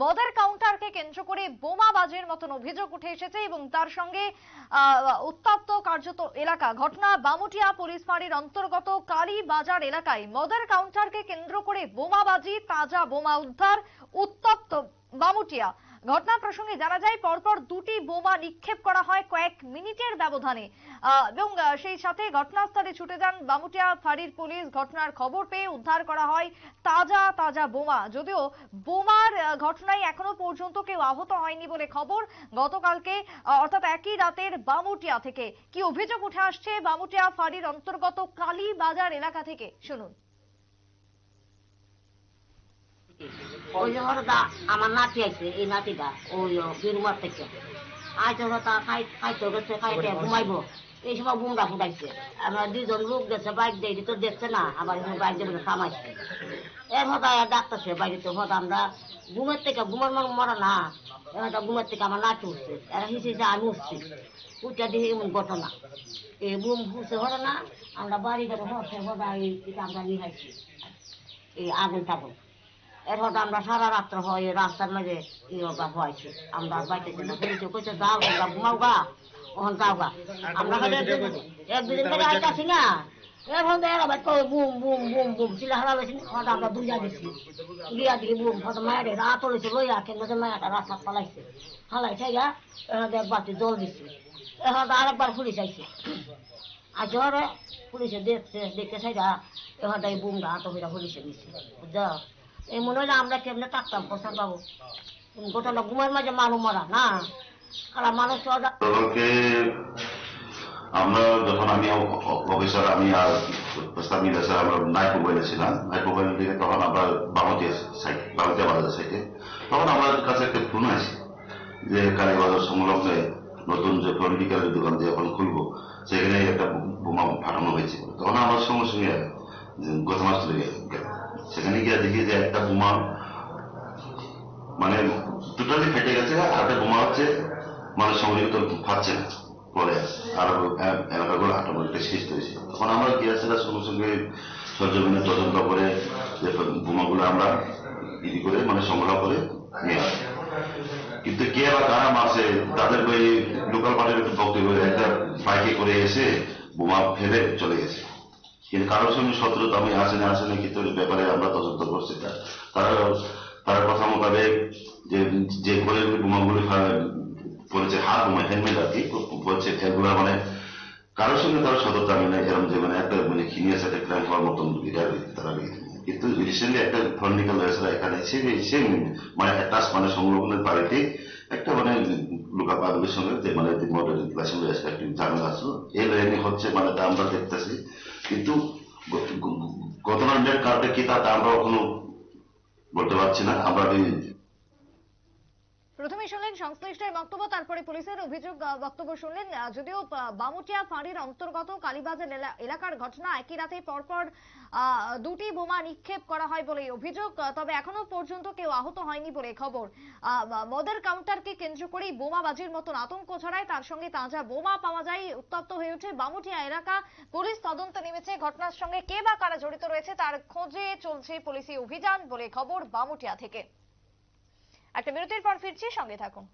মদের কাউন্টারকে কেন্দ্র করে বোমাবাজির মতন অভিযোগ উঠে এসেছে এবং তার সঙ্গে উত্তপ্ত কার্যত এলাকা। ঘটনা বামুটিয়া পুলিশ ফাঁড়ির অন্তর্গত কালী বাজার এলাকায় মদের কাউন্টারকে কেন্দ্র করে বোমাবাজি, তাজা বোমা উদ্ধার, উত্তপ্ত বামুটিয়া। ঘটনা প্রসঙ্গে জানা যায়, পরপর দুটি বোমা নিক্ষেপ করা হয় কয়েক মিনিটের ব্যবধানে। এবং সেই সাথে ঘটনাস্থলে ছুটে যান বামুটিয়া ফাঁড়ির পুলিশ। ঘটনার খবর পেয়ে উদ্ধার করা হয় তাজা তাজা বোমা। যদিও বোমার ঘটনায় এখনও পর্যন্ত কেউ আহত হয়নি বলে খবর। গতকালকে অর্থাৎ একই রাতের বামুটিয়া থেকে। কি অভিযোগ উঠে আসছে বামুটিয়া ফাঁড়ির অন্তর্গত কালীবাজার এলাকা থেকে? শুনুন। ওই হরদা আমার নাতি আছে এই নাতিটা ওই বীরমার থেকে। আইতে হতা খাই খাইতে গেছে খাইতে ঘুমাইবো। এই সময় বুমটা ফুটাইছে। আমরা দুজন লোক গেছে বাইক দিয়ে তো দেখছে না আবার বাইক দিয়ে থামাইছে। এর হতা ডাক্তারছে বাইরে হতা আমরা ঘুমের থেকে ঘুমের মন মরা না এবার ঘুমের থেকে আমার নাতি উঠছে। এরা হিসেবে আমি উঠছি। উঠে দিয়ে এমন ঘটনা। এই বুম ফুসে হরে না আমরা বাড়ি ঘরে হতা এই এটা আমরা নিয়ে এই আগুন টাগুন এরপর আমরা সারা রাত্র হয়, রাস্তার মাঝে ইয়োগা হয়েছে। আমরা বাইতে ছিল পুলিশে কইছে, যাও আমরা ঘুমাও গা ওখান যাও গা। আমরা এক দুদিন ধরে আইতাছি না। এখন এরা bike boom boom boom boom চিলা হারা লইছি হঠাৎ আমরা দুইয়া গেছি গিয়া দিকে বুম হঠাৎ মায়ের রাত লইছে লইয়া, কেন যে মায়াটা রাস্তা ফালাইছে ফালাইছে গা এরা এক বাতি জল দিছে। এখন আরেকবার পুলিশ আইছে। আর জ্বরে পুলিশে দেখছে, দেখে সাইডা এখন তাই বুম গা তো হইরা পুলিশে নিছে বুঝছ? এই মনে হইলে আমরা কেমনে থাকতাম, প্রসাদ বাবু? গোটা ঘুমের মাঝে মানুষ মরা, না? খালা মানুষ আমরা যখন আমি অফিসার আমি আর প্রস্তাব স্যার আমরা নাইট মোবাইলে ছিলাম। নাইট মোবাইল থেকে তখন আমরা বামতিয়া সাইড বামতিয়া বাজার সাইডে, তখন আমার কাছে একটা ফোন আছে যে কালীবাজার সংলগ্নে নতুন যে পলিটিক্যালের দোকান যে এখন খুলবো, সেখানে একটা বোমা ফাটানো হয়েছে। তখন আমার সঙ্গে সঙ্গে যে গত মাস চলে গেল সেখানে গিয়ে দেখি যে একটা বোমা মানে টোটালি ফেটে গেছে, আর একটা বোমা হচ্ছে মানে সংরক্ষিত পাচ্ছে না। পরে আর এলাকাগুলো অটোমেটিক সৃষ্টি হয়েছে। তখন আমরা গিয়েছিলাম সঙ্গে সঙ্গে সরজমিনে তদন্ত করে যে বোমাগুলো আমরা ইদি করে মানে সংগ্রহ করে নিয়ে আসি। কিন্তু কে বা কারা মারছে, তাদের ওই লোকাল পার্টির একটু বক্তব্য, একটা বাইকে করে এসে বোমা ফেলে চলে গেছে। কিন্তু কারোর সঙ্গে শত্রুতা আমি আসে না আসে না, কিন্তু ব্যাপারে আমরা তদন্ত করছি। তারা তারা কথা মোতাবেক যে যে করে বোমাগুলি পড়েছে, হাত বোমা হেলমেট আর কি, পড়ছে এগুলো মানে কারোর সঙ্গে তার সততা আমি নাই এরকম যে মানে একটা মানে খিনিয়ে সাথে ক্রাইম হওয়ার মতন এটা তারা কিন্তু রিসেন্টলি একটা ফন্ডিক্যাল হয়েছিল এখানে সে সে মানে অ্যাটাচ মানে সংলগ্নের বাড়িতে একটা মানে লোকা পাবলিকের সঙ্গে যে মানে মডেল ক্লাসে একটি ঝামেলা আসলো এই লাইনে হচ্ছে মানে আমরা দেখতেছি কিন্তু ঘটনার কারণে কি তা আমরা এখনও বলতে পারছি না। আমরা শুনলেন সংশ্লিষ্টের বক্তব্য, তারপরে পুলিশের অভিযোগ বক্তব্য শুনলেন। যদিও বামুটিয়া ফাঁড়ির অন্তর্গত কালীবাজার এলাকার ঘটনা একই রাতে পরপর দুটি বোমা নিক্ষেপ করা হয় বলে অভিযোগ তবে এখনও পর্যন্ত কেউ আহত হয়নি বলে খবর। মদের কাউন্টারকে কেন্দ্র করেই বোমাবাজির মতন আতঙ্ক ছড়ায়। তার সঙ্গে তাজা বোমা পাওয়া যায়, উত্তপ্ত হয়ে ওঠে বামুটিয়া এলাকা। পুলিশ তদন্ত নেমেছে। ঘটনার সঙ্গে কে বা কারা জড়িত রয়েছে, তার খোঁজে চলছে পুলিশি অভিযান বলে খবর বামুটিয়া থেকে। একটা বিরতির পর ফিরছি সঙ্গে থাকুন।